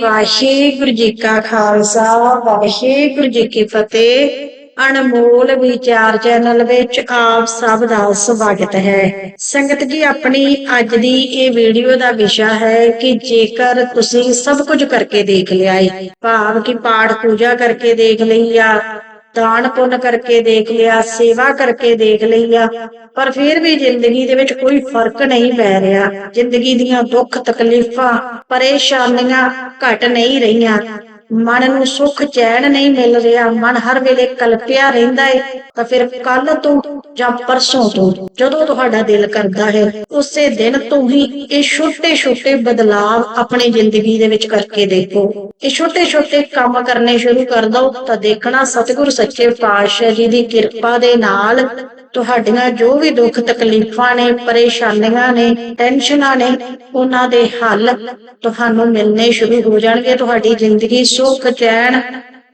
ਵਾਹਿਗੁਰੂ ਜੀ ਕਾ ਖਾਲਸਾ, ਵਾਹਿਗੁਰੂ ਜੀ ਕੀ ਫਤਿਹ। ਅਨਮੋਲ ਵਿਚਾਰ ਚੈਨਲ ਵਿੱਚ ਆਪ ਸਭ ਦਾ ਸਵਾਗਤ ਹੈ। ਸੰਗਤ ਜੀ, ਆਪਣੀ ਅੱਜ ਦੀ ਇਹ ਵੀਡੀਓ ਦਾ ਵਿਸ਼ਾ ਹੈ ਕਿ ਜੇਕਰ ਤੁਸੀਂ ਸਭ ਕੁਝ ਕਰਕੇ ਦੇਖ ਲਿਆ ਏ, ਭਾਵ ਕਿ ਪਾਠ ਪੂਜਾ ਕਰਕੇ ਦੇਖ ਲਈ ਆ ਦਾਨ ਪੁੰਨ ਕਰਕੇ ਦੇਖ ਲਿਆ, ਸੇਵਾ ਕਰਕੇ ਦੇਖ ਲਈ ਆ ਪਰ ਫਿਰ ਵੀ ਜ਼ਿੰਦਗੀ ਦੇ ਵਿੱਚ ਕੋਈ ਫ਼ਰਕ ਨਹੀਂ ਪੈ ਰਿਹਾ। ਜ਼ਿੰਦਗੀ ਦੀਆਂ ਦੁੱਖ ਤਕਲੀਫਾਂ, ਪਰੇਸ਼ਾਨੀਆਂ ਘਟ ਨਹੀਂ ਰਹੀਆਂ। ਮਨ ਨੂੰ ਸੁੱਖ, ਚੈਨ ਨਹੀਂ ਮਿਲ ਰਿਹਾ। ਮਨ ਹਰ ਵੇਲੇ ਕਲਪਿਆ ਰਹਿੰਦਾ ਹੈ ਤਾਂ ਫਿਰ ਕੱਲ ਤੋਂ ਜਾਂ ਪਰਸੋਂ ਤੋਂ ਜਦੋਂ ਤੁਹਾਡਾ ਦਿਲ ਕਰਦਾ ਹੈ, ਉਸੇ ਦਿਨ ਤੋਂ ਹੀ ਇਹ ਛੋਟੇ ਛੋਟੇ ਬਦਲਾਵ ਆਪਣੀ ਜ਼ਿੰਦਗੀ ਦੇ ਵਿੱਚ ਕਰਕੇ ਦੇਖੋ। ਇਹ ਛੋਟੇ ਛੋਟੇ ਕੰਮ ਕਰਨੇ ਸ਼ੁਰੂ ਕਰ ਦਿਓ ਤਾਂ ਦੇਖਣਾ ਸਤਿਗੁਰ ਸੱਚੇ ਪਾਤਸ਼ਾਹ ਜੀ ਦੀ ਕਿਰਪਾ ਦੇ ਨਾਲ ਤੁਹਾਡੀਆਂ ਜੋ ਵੀ ਦੁੱਖ ਤਕਲੀਫਾਂ ਨੇ, ਪਰੇਸ਼ਾਨੀਆਂ ਨੇ, ਟੈਨਸ਼ਨਾਂ ਨੇ, ਉਹਨਾਂ ਦੇ ਹੱਲ ਤੁਹਾਨੂੰ ਮਿਲਣੇ ਸ਼ੁਰੂ ਹੋ ਜਾਣਗੇ। ਤੁਹਾਡੀ ਜ਼ਿੰਦਗੀ ਸੁੱਖ ਚੈਨ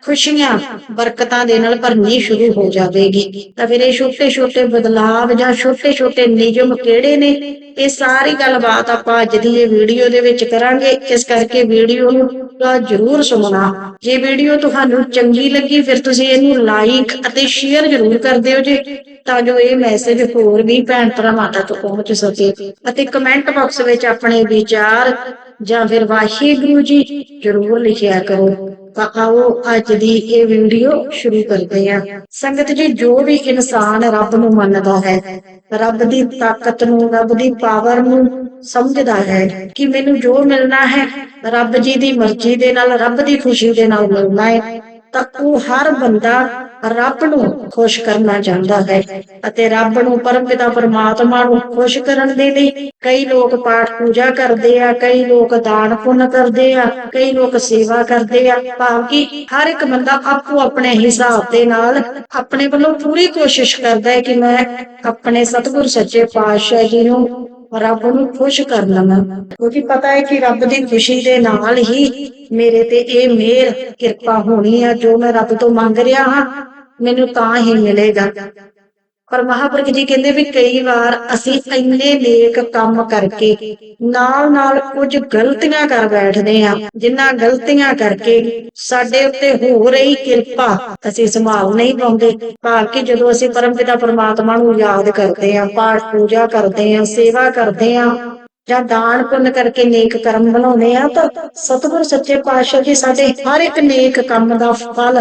ਖੁਸ਼ੀਆਂ ਬਰਕਤਾਂ ਦੇ ਨਾਲ ਭਰਨੀ ਸ਼ੁਰੂ ਹੋ ਜਾਵੇਗੀ। ਤਾਂ ਫਿਰ ਇਹ ਛੋਟੇ ਛੋਟੇ ਬਦਲਾਵ ਜਾਂ ਛੋਟੇ ਛੋਟੇ ਨਿਯਮ ਕਿਹੜੇ ਨੇ? ਇਹ ਸਾਰੀ ਗੱਲਬਾਤ ਆਪਾਂ ਅੱਜ ਦੀ ਇਹ ਵੀਡੀਓ ਦੇ ਵਿੱਚ ਕਰਾਂਗੇ। ਇਸ ਕਰਕੇ ਵੀਡੀਓ ਨੂੰ ਪੂਰਾ ਜ਼ਰੂਰ ਸੁਣਨਾ। ਜੇ ਵੀਡੀਓ ਤੁਹਾਨੂੰ ਚੰਗੀ ਲੱਗੀ, ਫਿਰ ਤੁਸੀਂ ਇਹਨੂੰ ਲਾਈਕ ਅਤੇ ਸ਼ੇਅਰ ਜ਼ਰੂਰ ਕਰ ਦਿਓ ਜੇ, ਤਾਂ ਜੋ ਇਹ ਮੈਸੇਜ ਹੋਰ ਵੀ ਭੈਣ ਭਰਾਵਾਂ ਤੱਕ ਪਹੁੰਚ ਸਕੇ। ਅਤੇ ਕਮੈਂਟ ਬਾਕਸ ਵਿੱਚ ਆਪਣੇ ਵਿਚਾਰ ਜਾਂ ਫਿਰ ਵਾਹਿਗੁਰੂ ਜੀ ਜ਼ਰੂਰ ਲਿਖਿਆ ਕਰੋ। ਤਾਂ ਆਓ ਅੱਜ ਦੀ ਇਹ ਵੀਡੀਓ ਸ਼ੁਰੂ ਕਰਦੇ ਹਾਂ। ਸੰਗਤ ਜੀ, ਜੋ ਵੀ ਇਨਸਾਨ ਰੱਬ ਨੂੰ ਮੰਨਦਾ ਹੈ, ਰੱਬ ਦੀ ਤਾਕਤ ਨੂੰ, ਰੱਬ ਦੀ ਪਾਵਰ ਨੂੰ ਸਮਝਦਾ ਹੈ ਕਿ ਮੈਨੂੰ ਜੋ ਮਿਲਣਾ ਹੈ, ਰੱਬ ਜੀ ਦੀ ਮਰਜ਼ੀ ਦੇ ਨਾਲ, ਰੱਬ ਦੀ ਖੁਸ਼ੀ ਦੇ ਨਾਲ ਮਿਲਣਾ ਹੈ, ਤਾਂ ਉਹ ਹਰ ਬੰਦਾ ਰੱਬ ਨੂੰ ਖੁਸ਼ ਕਰਨਾ ਚਾਹੁੰਦਾ ਹੈ ਅਤੇ ਰੱਬ ਨੂੰ ਪਰਮਪਿਤਾ ਪਰਮਾਤਮਾ ਨੂੰ ਖੁਸ਼ ਕਰਨ ਦੇ ਲਈ ਕਈ ਲੋਕ ਪਾਠ ਪੂਜਾ ਕਰਦੇ ਆ, ਕਈ ਲੋਕ ਦਾਨ ਪੁੰਨ ਕਰਦੇ ਆ, ਕਈ ਲੋਕ ਸੇਵਾ ਕਰਦੇ ਆ ਭਾਵ ਕਿ ਹਰ ਇੱਕ ਬੰਦਾ ਆਪੋ ਆਪਣੇ ਹਿਸਾਬ ਦੇ ਨਾਲ ਆਪਣੇ ਵੱਲੋਂ ਪੂਰੀ ਕੋਸ਼ਿਸ਼ ਕਰਦਾ ਹੈ ਕਿ ਮੈਂ ਆਪਣੇ ਸਤਿਗੁਰ ਸੱਚੇ ਪਾਤਸ਼ਾਹ ਜੀ ਨੂੰ ਰੱਬ ਨੂੰ ਖੁਸ਼ ਕਰ ਲਵਾਂ। ਕਿਉਂਕਿ ਪਤਾ ਹੈ ਕਿ ਰੱਬ ਦੀ ਖੁਸ਼ੀ ਦੇ ਨਾਲ ਹੀ ਮੇਰੇ ਤੇ ਇਹ ਮਿਹਰ ਕਿਰਪਾ ਹੋਣੀ ਆ ਜੋ ਮੈਂ ਰੱਬ ਤੋਂ ਮੰਗ ਰਿਹਾ ਹਾਂ, ਮੈਨੂੰ ਤਾਂ ਹੀ ਮਿਲੇਗਾ। ਪਰ ਮਹਾਪੁਰਖ ਜੀ ਕਹਿੰਦੇ ਵੀ ਕਈ ਵਾਰ ਅਸੀਂ ਇੰਨੇ ਨੇਕ ਕੰਮ ਕਰਕੇ ਨਾਲ ਨਾਲ ਕੁਝ ਗਲਤੀਆਂ ਕਰ ਬੈਠਦੇ ਆ ਜਿਨ੍ਹਾਂ ਗਲਤੀਆਂ ਕਰਕੇ ਸਾਡੇ ਉੱਤੇ ਹੋ ਰਹੀ ਕਿਰਪਾ ਅਸੀਂ ਸੰਭਾਲ ਨਹੀਂ ਪਾਉਂਦੇ। ਭਾਵ ਕਿ ਜਦੋਂ ਅਸੀਂ ਪਰਮ ਪਿਤਾ ਪਰਮਾਤਮਾ ਨੂੰ ਯਾਦ ਕਰਦੇ ਆ ਪਾਠ ਪੂਜਾ ਕਰਦੇ ਆ ਸੇਵਾ ਕਰਦੇ ਆ ਜਾਂ ਦਾਨ ਪੁੰਨ ਕਰਕੇ ਨੇਕ ਕਰਮ ਬਣਾਉਂਦੇ ਆ ਤਾਂ ਸਤਿਗੁਰ ਸੱਚੇ ਪਾਤਸ਼ਾਹ ਜੀ ਸਾਡੇ ਹਰ ਇੱਕ ਨੇਕ ਕੰਮ ਦਾ ਫਲ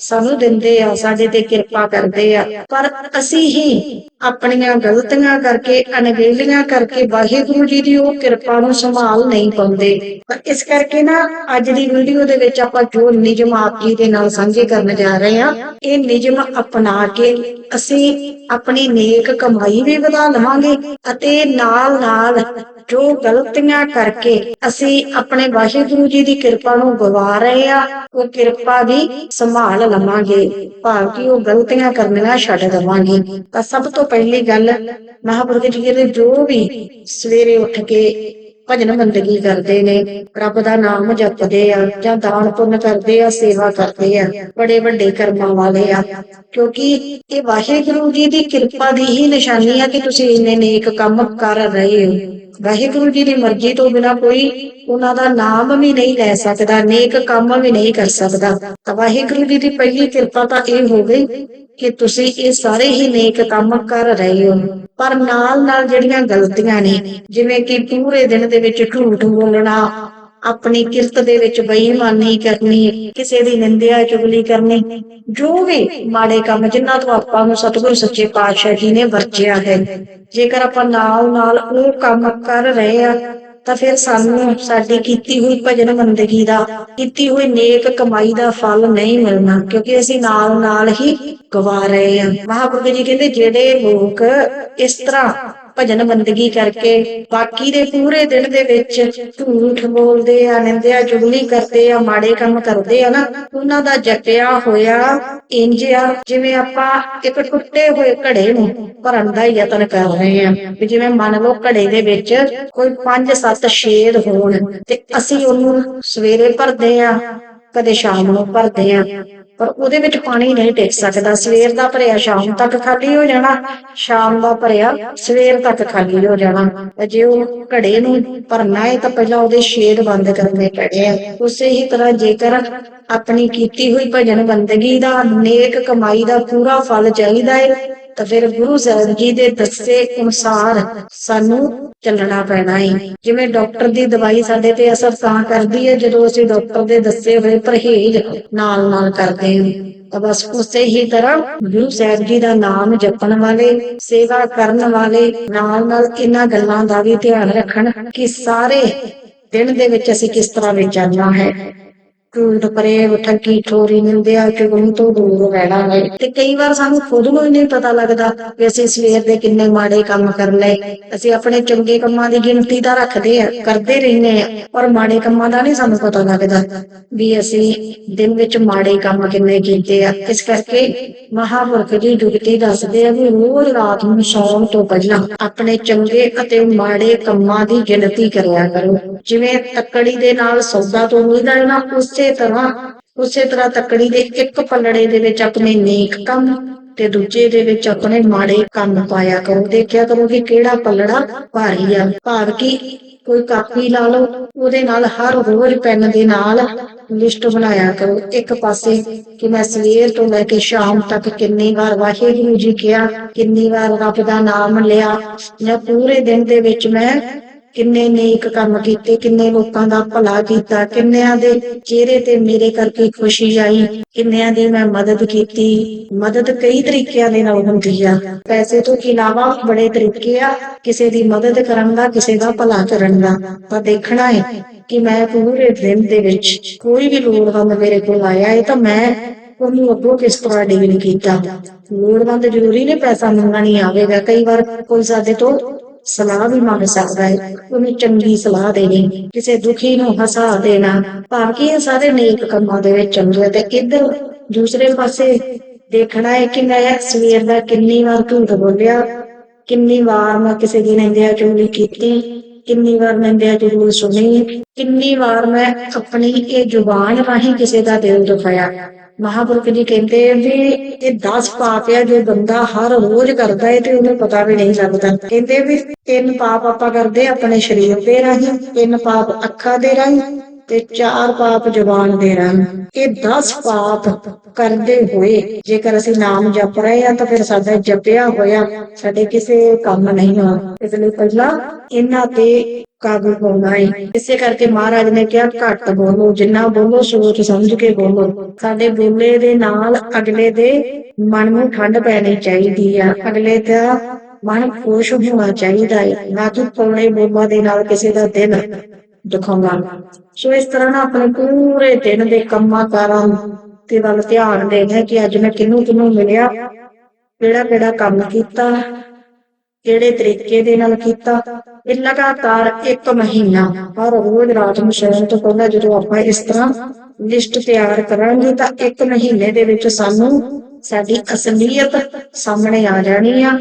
ਸਾਨੂੰ ਦਿੰਦੇ ਆ, ਸਾਡੇ ਤੇ ਕਿਰਪਾ ਕਰਦੇ ਆ। ਪਰ ਅਸੀਂ ਹੀ ਆਪਣੀਆਂ ਗਲਤੀਆਂ ਕਰਕੇ, ਅਣਗਹਿਲੀਆਂ ਕਰਕੇ ਵਾਹਿਗੁਰੂ ਜੀ ਦੀ ਉਹ ਕਿਰਪਾ ਨੂੰ ਸੰਭਾਲ ਨਹੀਂ ਪਾਉਂਦੇ। ਇਸ ਕਰਕੇ ਨਾ, ਅੱਜ ਦੀ ਵੀਡੀਓ ਦੇ ਵਿੱਚ ਆਪਾਂ ਜੋ ਨਿਯਮ ਆਪ ਜੀ ਦੇ ਨਾਲ ਸਾਂਝੇ ਕਰਨ ਜਾ ਰਹੇ ਆ ਇਹ ਨਿਯਮ ਅਪਣਾ ਕੇ ਅਸੀਂ ਆਪਣੀ ਨੇਕ ਕਮਾਈ ਵੀ ਵਧਾ ਲਵਾਂਗੇ ਅਤੇ ਨਾਲ ਨਾਲ ਜੋ ਗਲਤੀਆਂ ਕਰਕੇ ਅਸੀਂ ਆਪਣੇ ਵਾਹਿਗੁਰੂ ਜੀ ਦੀ ਕਿਰਪਾ ਨੂੰ ਗਵਾ ਰਹੇ ਆ ਉਹ ਕਿਰਪਾ ਵੀ ਸੰਭਾਲ ਲਵਾਂਗੇ ਭਾਵ ਕਿ ਉਹ ਗਲਤੀਆਂ ਕਰਨੀਆਂ ਛੱਡ ਦੇਵਾਂਗੇ। ਤਾਂ ਸਭ ਤੋਂ ਪਹਿਲੀ ਗੱਲ, ਮਹਾਪੁਰਖ ਜੀ ਕਹਿੰਦੇ ਜੋ ਵੀ ਸਵੇਰੇ ਉੱਠ ਕੇ ਭਜਨ ਬੰਦਗੀ ਕਰਦੇ ਨੇ, ਰੱਬ ਦਾ ਨਾਮ ਜਪਦੇ ਆ, ਜਾਂ ਦਾਨ ਪੁੰਨ ਕਰਦੇ ਆ, ਸੇਵਾ ਕਰਦੇ ਆ, ਬੜੇ ਵੱਡੇ ਕਰਮਾਂ ਵਾਲੇ ਆ। ਕਿਉਂਕਿ ਇਹ ਵਾਹਿਗੁਰੂ ਜੀ ਦੀ ਕਿਰਪਾ ਦੀ ਹੀ ਨਿਸ਼ਾਨੀ ਆ ਕਿ ਤੁਸੀਂ ਇੰਨੇ ਨੇਕ ਕੰਮ ਕਰ ਰਹੇ ਹੋ। ਵਾਹਿਗੁਰੂ ਜੀ ਦੀ ਮਰਜ਼ੀ ਤੋਂ ਬਿਨਾ ਕੋਈ ਉਹਨਾਂ ਦਾ ਨਾਮ ਵੀ ਨਹੀਂ ਲੈ ਸਕਦਾ, ਨੇਕ ਕੰਮ ਵੀ ਨਹੀਂ ਕਰ ਸਕਦਾ। ਤਾਂ ਵਾਹਿਗੁਰੂ ਜੀ ਦੀ ਪਹਿਲੀ ਕਿਰਪਾ ਤਾਂ ਇਹ ਹੋ ਗਈ ਕਿ ਤੁਸੀਂ ਇਹ ਸਾਰੇ ਹੀ ਨੇਕ ਕੰਮ ਕਰ ਰਹੇ ਹੋ। ਪਰ ਨਾਲ ਨਾਲ ਜਿਹੜੀਆਂ ਗਲਤੀਆਂ ਨੇ, ਜਿਵੇਂ ਕਿ ਪੂਰੇ ਦਿਨ ਦੇ ਵਿੱਚ ਝੂਠ ਬੋਲਣਾ ਆਪਣੀ ਕਿਰਤ ਦੇ ਵਿੱਚ ਬੇਈਮਾਨੀ ਕਰਨੀ, ਕਿਸੇ ਦੀ ਨਿੰਦਿਆ ਚੁਗਲੀ ਕਰਨੀ, ਜੋ ਵੀ ਮਾੜੇ ਕੰਮ ਜਿਨ੍ਹਾਂ ਤੋਂ ਆਪਾਂ ਨੂੰ ਸਤਿਗੁਰ ਸੱਚੇ ਪਾਤਸ਼ਾਹ ਜੀ ਨੇ ਵਰਜਿਆ ਹੈ। ਜੇਕਰ ਆਪਾਂ ਨਾਲ ਨਾਲ ਉਹ ਕੰਮ ਕਰ ਰਹੇ ਆ, ਤਾਂ ਫਿਰ ਸਾਨੂੰ ਸਾਡੀ ਕੀਤੀ ਹੋਈ ਭਜਨ ਬੰਦਗੀ ਦਾ, ਕੀਤੀ ਹੋਈ ਨੇਕ ਕਮਾਈ ਦਾ ਫਲ ਨਹੀਂ ਮਿਲਣਾ, ਕਿਉਂਕਿ ਅਸੀਂ ਨਾਲ ਨਾਲ ਹੀ ਗਵਾ ਰਹੇ ਹਾਂ ਮਹਾਪੁਰਖ ਜੀ ਕਹਿੰਦੇ, ਜਿਹੜੇ ਲੋਕ ਇਸ ਤਰ੍ਹਾਂ ਭਜਨ ਬੰਦਗੀ ਕਰਕੇ ਬਾਕੀ ਦੇ ਪੂਰੇ ਦਿਨ ਦੇ ਵਿੱਚ ਝੂਠ ਬੋਲਦੇ ਆ, ਨਿੰਦਿਆ ਚੁਗਲੀ ਕਰਦੇ ਆ, ਮਾੜੇ ਕੰਮ ਕਰਦੇ ਆ ਨਾ, ਉਹਨਾਂ ਦਾ ਜਟਿਆ ਹੋਇਆ ਇੰਜ ਆ ਜਿਵੇਂ ਆਪਾਂ ਇੱਕ ਟੁੱਟੇ ਹੋਏ ਘੜੇ ਨੂੰ ਭਰਨ ਦਾ ਯਤਨ ਕਰ ਰਹੇ ਆ, ਵੀ ਜਿਵੇਂ ਮੰਨ ਲਓ ਘੜੇ ਦੇ ਵਿੱਚ ਕੋਈ 5-7 ਛੇਦ ਹੋਣ ਤੇ ਅਸੀਂ ਉਹਨੂੰ ਸਵੇਰੇ ਭਰਦੇ ਆ, ਕਦੇ ਸ਼ਾਮ ਨੂੰ ਭਰਦੇ ਆ ਪਰ ਉਹਦੇ ਵਿੱਚ ਪਾਣੀ ਨਹੀਂ ਟਿਕ ਸਕਦਾ। ਸਵੇਰ ਦਾ ਭਰਿਆ ਸ਼ਾਮ ਤੱਕ ਖਾਲੀ ਹੋ ਜਾਣਾ। ਸ਼ਾਮ ਦਾ ਭਰਿਆ ਸਵੇਰ ਤੱਕ ਖਾਲੀ ਹੋ ਜਾਣਾ। ਜੇ ਉਹ ਘੜੇ ਨੂੰ ਭਰਨਾ ਹੈ ਤਾਂ ਪਹਿਲਾਂ ਉਹਦੇ ਛੇਦ ਬੰਦ ਕਰਨੇ ਪੈਣੇ ਆ। ਉਸੇ ਹੀ ਤਰ੍ਹਾਂ ਜੇਕਰ ਆਪਣੀ ਕੀਤੀ ਹੋਈ ਭਜਨ ਬੰਦਗੀ ਦਾ, ਨੇਕ ਕਮਾਈ ਦਾ ਪੂਰਾ ਫਲ ਚਾਹੀਦਾ ਹੈ ਤਾਂ ਫਿਰ ਗੁਰੂ ਸਾਹਿਬ ਜੀ ਦੇ ਦੱਸੇ ਅਨੁਸਾਰ ਸਾਨੂੰ ਚੱਲਣਾ ਪੈਣਾ ਹੈ ਜਿਵੇਂ ਡਾਕਟਰ ਦੀ ਦਵਾਈ ਸਾਡੇ ਤੇ ਅਸਰ ਤਾਂ ਕਰਦੀ ਹੈ ਜਦੋਂ ਅਸੀਂ ਡਾਕਟਰ ਦੇ ਦੱਸੇ ਹੋਏ ਪਰਹੇਜ਼ ਨਾਲ ਨਾਲ ਕਰਦੇ ਹਾਂ। ਤਾਂ ਬਸ ਉਸੇ ਹੀ ਤਰ੍ਹਾਂ ਗੁਰੂ ਸਾਹਿਬ ਜੀ ਦਾ ਨਾਮ ਜਪਣ ਵਾਲੇ, ਸੇਵਾ ਕਰਨ ਵਾਲੇ ਨਾਲ ਨਾਲ ਇਹਨਾਂ ਗੱਲਾਂ ਦਾ ਵੀ ਧਿਆਨ ਰੱਖਣ ਕਿ ਸਾਰੇ ਦਿਨ ਦੇ ਵਿੱਚ ਅਸੀਂ ਕਿਸ ਤਰ੍ਹਾਂ ਵਿਚਰਨਾ ਹੈ। ਝੂਠ ਪਰੇ ਠੱਗੀ ਠੋਰੀ ਨਿੰਦਿਆ ਚੁਗਲੀ ਤੋਂ ਦੂਰ ਰਹਿਣਾ ਹੈ ਤੇ ਕਈ ਵਾਰ ਸਾਨੂੰ ਖੁਦ ਨੂੰ ਹੀ ਨਹੀਂ ਪਤਾ ਲੱਗਦਾ ਕਿ ਅਸੀਂ ਸਵੇਰ ਦੇ ਕਿੰਨੇ ਮਾੜੇ ਕੰਮ ਕਰ ਲਏ। ਅਸੀਂ ਆਪਣੇ ਚੰਗੇ ਕੰਮਾਂ ਦੀ ਗਿਣਤੀ ਤਾਂ ਰੱਖਦੇ ਆ, ਕਰਦੇ ਰਹਿੰਦੇ ਆ, ਪਰ ਮਾੜੇ ਕੰਮਾਂ ਦਾ ਨਹੀਂ ਸਾਨੂੰ ਪਤਾ ਲੱਗਦਾ ਵੀ ਅਸੀਂ ਦਿਨ ਵਿੱਚ ਮਾੜੇ ਕੰਮ ਕਿੰਨੇ ਕੀਤੇ ਆ। ਇਸ ਕਰਕੇ ਮਹਾਪੁਰਖ ਦੀ ਜੁਗਤੀ ਦੱਸਦੇ ਆ ਵੀ ਰੋਜ਼ ਰਾਤ ਨੂੰ ਸੌਣ ਤੋਂ ਪਹਿਲਾਂ ਆਪਣੇ ਚੰਗੇ ਅਤੇ ਮਾੜੇ ਕੰਮਾਂ ਦੀ ਗਿਣਤੀ ਕਰਿਆ ਕਰੋ। ਜਿਵੇਂ ਤੱਕੜੀ ਦੇ ਨਾਲ ਸੌਦਾ ਤੋੜੀਦਾ ਹੈ ਨਾ ਉਸੇ ਤਰ੍ਹਾਂ, ਉਸੇ ਤਰ੍ਹਾਂ ਤੱਕੜੀ ਦੇ ਇੱਕ ਪਲੜੇ ਦੇ ਵਿੱਚ ਆਪਣੇ ਨੇਕ ਕੰਮ ਤੇ ਦੂਜੇ ਦੇ ਵਿੱਚ ਆਪਣੇ ਮਾੜੇ ਕੰਮ ਪਾਇਆ ਕਰੋ। ਦੇਖਿਆ ਕਰੋ ਕਿ ਕਿਹੜਾ ਪਲੜਾ ਭਾਰੀ ਆ। ਭਾਵ ਕਿ? ਕੋਈ ਕਾਪੀ ਲਾ ਲਓ, ਉਹਦੇ ਨਾਲ ਹਰ ਰੋਜ਼ ਪੈਨ ਦੇ ਨਾਲ ਲਿਸਟ ਬਣਾਇਆ ਕਰੋ। ਇੱਕ ਪਾਸੇ ਕਿ ਮੈਂ ਸਵੇਰ ਤੋਂ ਲੈ ਕੇ ਸ਼ਾਮ ਤੱਕ ਕਿੰਨੀ ਵਾਰ ਵਾਹਿਗੁਰੂ ਜੀ ਕਿਹਾ, ਕਿੰਨੀ ਵਾਰ ਰੱਬ ਦਾ ਨਾਮ ਲਿਆ, ਜਾਂ ਪੂਰੇ ਦਿਨ ਦੇ ਵਿੱਚ ਮੈਂ ਕਿੰਨੇ ਨੇਕ ਕੰਮ ਕੀਤੇ, ਕਿੰਨੇ ਲੋਕਾਂ ਦਾ ਭਲਾ ਕੀਤਾ, ਕਿੰਨਿਆਂ ਦੇ ਚਿਹਰੇ ਤੇ ਮੇਰੇ ਕਰਕੇ ਖੁਸ਼ੀ ਆਈ, ਕਿੰਨਿਆਂ ਦੀ ਮੈਂ ਮਦਦ ਕੀਤੀ। ਮਦਦ ਕਈ ਤਰੀਕਿਆਂ ਦੇ ਨਾਲ ਹੁੰਦੀ ਆ। ਪੈਸੇ ਤੋਂ ਇਲਾਵਾ ਬੜੇ ਤਰੀਕੇ ਆ ਕਿਸੇ ਦੀ ਮਦਦ ਕਰਨ ਦਾ, ਕਿਸੇ ਦਾ ਭਲਾ ਕਰਨ ਦਾ। ਤਾਂ ਦੇਖਣਾ ਹੈ ਕਿ ਮੈਂ ਪੂਰੇ ਦਿਨ ਦੇ ਵਿੱਚ ਕੋਈ ਵੀ ਲੋੜਵੰਦ ਮੇਰੇ ਕੋਲ ਆਇਆ ਹੈ ਤਾਂ ਮੈਂ ਉਹਨੂੰ ਅੱਗੋਂ ਕਿਸ ਤਰ੍ਹਾਂ ਡੀਲ ਕੀਤਾ। ਲੋੜਵੰਦ ਜ਼ਰੂਰੀ ਨਹੀਂ ਪੈਸਾ ਮੰਗਣਾ ਨਹੀਂ ਆਵੇਗਾ। ਕਈ ਵਾਰ ਕੋਈ ਸਾਡੇ ਤੋਂ ਸਲਾਹ ਵੀ ਮੰਗ ਸਕਦਾ ਹੈ। ਉਹਨੂੰ ਚੰਗੀ ਸਲਾਹ ਦੇਣੀ, ਕਿਸੇ ਦੁਖੀ ਨੂੰ ਹਸਾ ਦੇਣਾ, ਭਾਵ ਕਿ ਇਹ ਸਾਰੇ ਨੇਕ ਕੰਮਾਂ ਦੇ ਵਿੱਚ ਆਉਂਦੇ ਤੇ ਇੱਧਰ ਦੂਸਰੇ ਪਾਸੇ ਦੇਖਣਾ ਹੈ ਕਿ ਮੈਂ ਸਵੇਰ ਦਾ ਕਿੰਨੀ ਵਾਰ ਝੂਠ ਬੋਲਿਆ, ਕਿੰਨੀ ਵਾਰ ਮੈਂ ਕਿਸੇ ਦੀ ਨਿੰਦਿਆ ਚੁਗਲੀ ਕੀਤੀ, ਕਿੰਨੀ ਵਾਰ ਨਿੰਦਿਆ ਚੁਗਲੀ ਸੁਣੀ, ਕਿੰਨੀ ਵਾਰ ਮੈਂ ਆਪਣੀ ਇਹ ਜ਼ੁਬਾਨ ਰਾਹੀਂ ਕਿਸੇ ਦਾ ਦਿਲ ਦੁਖਾਇਆ। ਮਹਾਪੁਰਖ ਜੀ ਕਹਿੰਦੇ ਵੀ ਇਹ 10 ਪਾਪ ਆ, ਜੋ ਬੰਦਾ ਹਰ ਰੋਜ਼ ਕਰਦਾ ਹੈ ਤੇ ਉਹਨੂੰ ਪਤਾ ਵੀ ਨਹੀਂ ਲੱਗਦਾ। ਕਹਿੰਦੇ ਵੀ ਤਿੰਨ ਪਾਪ ਆਪਾਂ ਕਰਦੇ ਆਪਣੇ ਸਰੀਰ ਦੇ ਰਾਹੀਂ, ਤਿੰਨ ਪਾਪ ਅੱਖਾਂ ਦੇ ਰਾਹੀਂ ਤੇ ਚਾਰ ਪਾਪ ਜ਼ੁਬਾਨ ਦੇ ਰਾਹੀਂ। ਇਹ 10 ਪਾਪ ਕਰਦੇ ਹੋਏ ਜੇਕਰ ਅਸੀਂ ਨਾਮ ਜਪ ਰਹੇ ਆ ਤਾਂ ਫਿਰ ਸਾਡਾ ਜਪਿਆ ਹੋਇਆ, ਸਾਡੇ ਕਿਸੇ ਕੰਮ ਨਹੀਂ ਆਉਣਾ ਇਸ ਲਈ ਪਹਿਲਾਂ ਇਹਨਾਂ ਤੇ ਕਾਬੂ ਪਾਉਣਾ ਹੈ ਇਸੇ ਕਰਕੇ ਮਹਾਰਾਜ ਨੇ ਕਿਹਾ, ਘੱਟ ਬੋਲੋ, ਜਿੰਨਾ ਬੋਲੋ ਸੋਚ ਸਮਝ ਕੇ ਬੋਲੋ। ਸਾਡੇ ਬੋਲੇ ਦੇ ਨਾਲ ਅਗਲੇ ਦੇ ਮਨ ਨੂੰ ਠੰਡ ਪੈਣੀ ਚਾਹੀਦੀ ਆ। ਅਗਲੇ ਦਾ ਮਨ ਖੁਸ਼ ਹੋਣਾ ਚਾਹੀਦਾ ਹੈ ਨਾ ਕਿ ਪੌਣੇ ਬੋਲਾਂ ਦੇ ਨਾਲ ਕਿਸੇ ਦਾ ਦਿਲ ਦੁਖਾਉਣਾ ਸੋ ਇਸ ਤਰ੍ਹਾਂ ਨਾ ਆਪਣੇ ਪੂਰੇ ਦਿਨ ਦੇ ਕੰਮਾਂ ਕਾਰਾਂ ਤੇ ਵੱਲ ਧਿਆਨ ਦੇਣਾ ਕਿ ਅੱਜ ਮੈਂ ਕਿਹਨੂੰ ਕਿਹਨੂੰ ਮਿਲਿਆ ਕਿਹੜਾ ਕਿਹੜਾ ਕੰਮ ਕੀਤਾ ਕਿਹੜੇ ਤਰੀਕੇ ਦੇ ਨਾਲ ਕੀਤਾ? ਇਹ ਲਗਾਤਾਰ ਇੱਕ ਮਹੀਨਾ ਹਰ ਰੋਜ਼ ਰਾਤ ਨੂੰ ਸੌਣ ਤੋਂ ਪਹਿਲਾਂ ਜਦੋਂ ਆਪਾਂ ਇਸ ਤਰ੍ਹਾਂ ਲਿਸਟ ਤਿਆਰ ਕਰਾਂਗੇ ਤਾਂ ਇੱਕ ਮਹੀਨੇ ਦੇ ਵਿੱਚ ਸਾਨੂੰ ਸਾਡੀ ਅਸਲੀਅਤ ਸਾਹਮਣੇ ਆ ਜਾਣੀ ਆ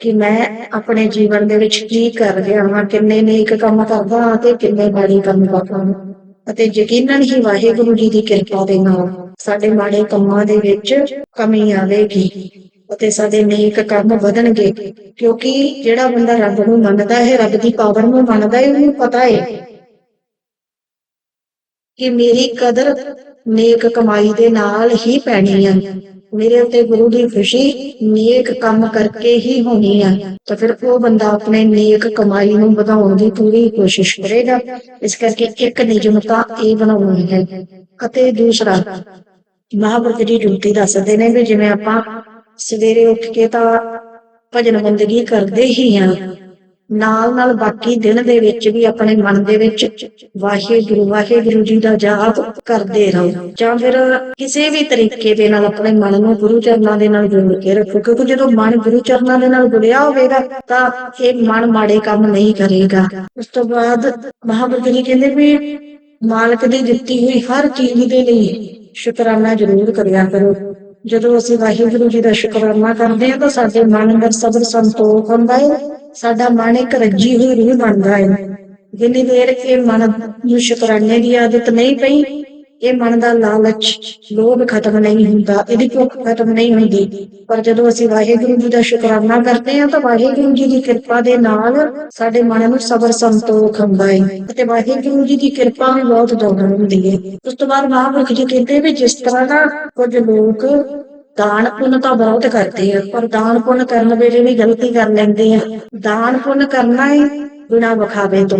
ਕਿ ਮੈਂ ਆਪਣੇ ਜੀਵਨ ਦੇ ਵਿੱਚ ਕੀ ਕਰ ਰਿਹਾ ਹਾਂ, ਕਿੰਨੇ ਨੇਕ ਕੰਮ ਕਰਦਾ ਹਾਂ ਤੇ ਕਿੰਨੇ ਮਾੜੇ ਕੰਮ ਕਰਦਾ ਹਾਂ। ਅਤੇ ਯਕੀਨਨ ਹੀ ਵਾਹਿਗੁਰੂ ਜੀ ਦੀ ਕਿਰਪਾ ਦੇ ਨਾਲ ਸਾਡੇ ਮਾੜੇ ਕੰਮਾਂ ਦੇ ਵਿੱਚ ਕਮੀ ਆਵੇਗੀ। ਅਤੇ ਸਾਡੇ ਨੇਕ ਕੰਮ ਵਧਣਗੇ, ਕਿਉਂਕਿ ਜਿਹੜਾ ਬੰਦਾ ਰੱਬ ਨੂੰ ਮੰਨਦਾ ਹੈ, ਰੱਬ ਦੀ ਪਾਵਰ ਨੂੰ ਮੰਨਦਾ ਹੈ, ਉਹਨੂੰ ਪਤਾ ਹੈ ਕਿ ਮੇਰੀ ਕਦਰ ਨੇਕ ਕਮਾਈ ਦੇ ਨਾਲ ਹੀ ਪੈਣੀ ਆ। ਮੇਰੇ ਉੱਤੇ ਗੁਰੂ ਦੀ ਖੁਸ਼ੀ ਨੇਕ ਕੰਮ ਕਰਕੇ ਹੀ ਹੋਣੀ ਆ। ਤਾਂ ਫਿਰ ਉਹ ਬੰਦਾ ਆਪਣੇ ਨੇਕ ਕਮਾਈ ਨੂੰ ਵਧਾਉਣ ਦੀ ਪੂਰੀ ਕੋਸ਼ਿਸ਼ ਕਰੇਗਾ। ਇਸ ਕਰਕੇ ਇੱਕ ਨਿਯਮਤਾ ਇਹ ਬਣਾਉਣੀ ਹੈ। ਅਤੇ ਦੂਸਰਾ, ਮਹਾਂਪੁਰਖ ਦੀ ਜੁਗਤੀ ਦੱਸਦੇ ਨੇ ਵੀ ਜਿਵੇਂ ਆਪਾਂ ਸਵੇਰੇ ਉੱਠ ਕੇ ਤਾਂ ਭਜਨ ਬੰਦਗੀ ਕਰਦੇ ਹੀ ਆ ਨਾਲ ਨਾਲ ਬਾਕੀ ਦਿਨ ਦੇ ਵਿੱਚ ਵੀ ਆਪਣੇ ਮਨ ਦੇ ਵਿੱਚ ਵਾਹਿਗੁਰੂ ਵਾਹਿਗੁਰੂ ਜੀ ਦਾ ਜਾਪ ਕਰਦੇ ਰਹੋ। ਜਾਂ ਫਿਰ ਕਿਸੇ ਵੀ ਤਰੀਕੇ ਦੇ ਨਾਲ ਆਪਣੇ ਮਨ ਨੂੰ ਗੁਰੂ ਚਰਨਾਂ ਦੇ ਨਾਲ ਜੋੜ ਕੇ ਰੱਖੋ, ਕਿਉਂਕਿ ਜਦੋਂ ਮਨ ਗੁਰੂ ਚਰਨਾਂ ਦੇ ਨਾਲ ਜੁੜਿਆ ਹੋਵੇਗਾ, ਤਾਂ ਇਹ ਮਨ ਮਾੜੇ ਕੰਮ ਨਹੀਂ ਕਰੇਗਾ। ਉਸ ਤੋਂ ਬਾਅਦ ਮਹਾਂਪੁਰਖ ਜੀ ਕਹਿੰਦੇ ਵੀ ਮਾਲਕ ਦੀ ਦਿੱਤੀ ਹੋਈ ਹਰ ਚੀਜ਼ ਦੇ ਲਈ ਸ਼ੁਕਰਾਨਾ ਜ਼ਰੂਰ ਕਰਿਆ ਕਰੋ। ਜਦੋਂ ਅਸੀਂ ਵਾਹਿਗੁਰੂ ਜੀ ਦਾ ਸ਼ੁਕਰਾਨਾ ਕਰਦੇ ਹਾਂ, ਤਾਂ ਸਾਡੇ ਮਨ ਅੰਦਰ ਸਬਰ ਸੰਤੋਖ ਹੁੰਦਾ ਹੈ। ਸਾਡਾ ਮਨ ਇੱਕ ਰੱਜੀ ਹੋਈ ਰੂਹ ਬਣਦਾ ਹੈ। ਜਿੰਨੀ ਦੇਰ ਇਹ ਮਨ ਨੂੰ ਸ਼ੁਕਰਾਨੇ ਦੀ ਆਦਤ ਨਹੀਂ ਪਈ। ਇਹ ਮਨ ਦਾ ਲਾਲਚ, ਲੋਭ ਖਤਮ ਨਹੀਂ ਹੁੰਦਾ, ਇਹਦੀ ਭੁੱਖ ਖਤਮ ਨਹੀਂ ਹੁੰਦੀ। ਪਰ ਜਦੋਂ ਅਸੀਂ ਵਾਹਿਗੁਰੂ ਜੀ ਦਾ ਸ਼ੁਕਰਾਨਾ ਕਰਦੇ ਹਾਂ, ਤਾਂ ਵਾਹਿਗੁਰੂ ਜੀ ਦੀ ਕਿਰਪਾ ਦੇ ਨਾਲ ਸਾਡੇ ਮਨ ਨੂੰ ਸਬਰ ਸੰਤੋਖ ਹੁੰਦਾ ਹੈ ਅਤੇ ਵਾਹਿਗੁਰੂ ਜੀ ਦੀ ਕਿਰਪਾ ਵੀ ਬਹੁਤ ਜ਼ਿਆਦਾ ਹੁੰਦੀ ਹੈ। ਉਸ ਤੋਂ ਬਾਅਦ ਮਹਾਂਪੁਰਖ ਜੀ ਕਹਿੰਦੇ ਵੀ ਜਿਸ ਤਰ੍ਹਾਂ ਨਾ ਕੁਝ ਲੋਕ ਦਾਨ ਪੁੰਨ ਤਾਂ ਬਹੁਤ ਕਰਦੇ ਆ, ਪਰ ਦਾਨ ਪੁੰਨ ਕਰਨ ਵੇਲੇ ਵੀ ਗਲਤੀ ਕਰ ਲੈਂਦੇ ਆ। ਦਾਨ ਪੁੰਨ ਕਰਨਾ ਹੈ ਬਿਨਾਂ ਵਿਖਾਵੇ ਤੋਂ।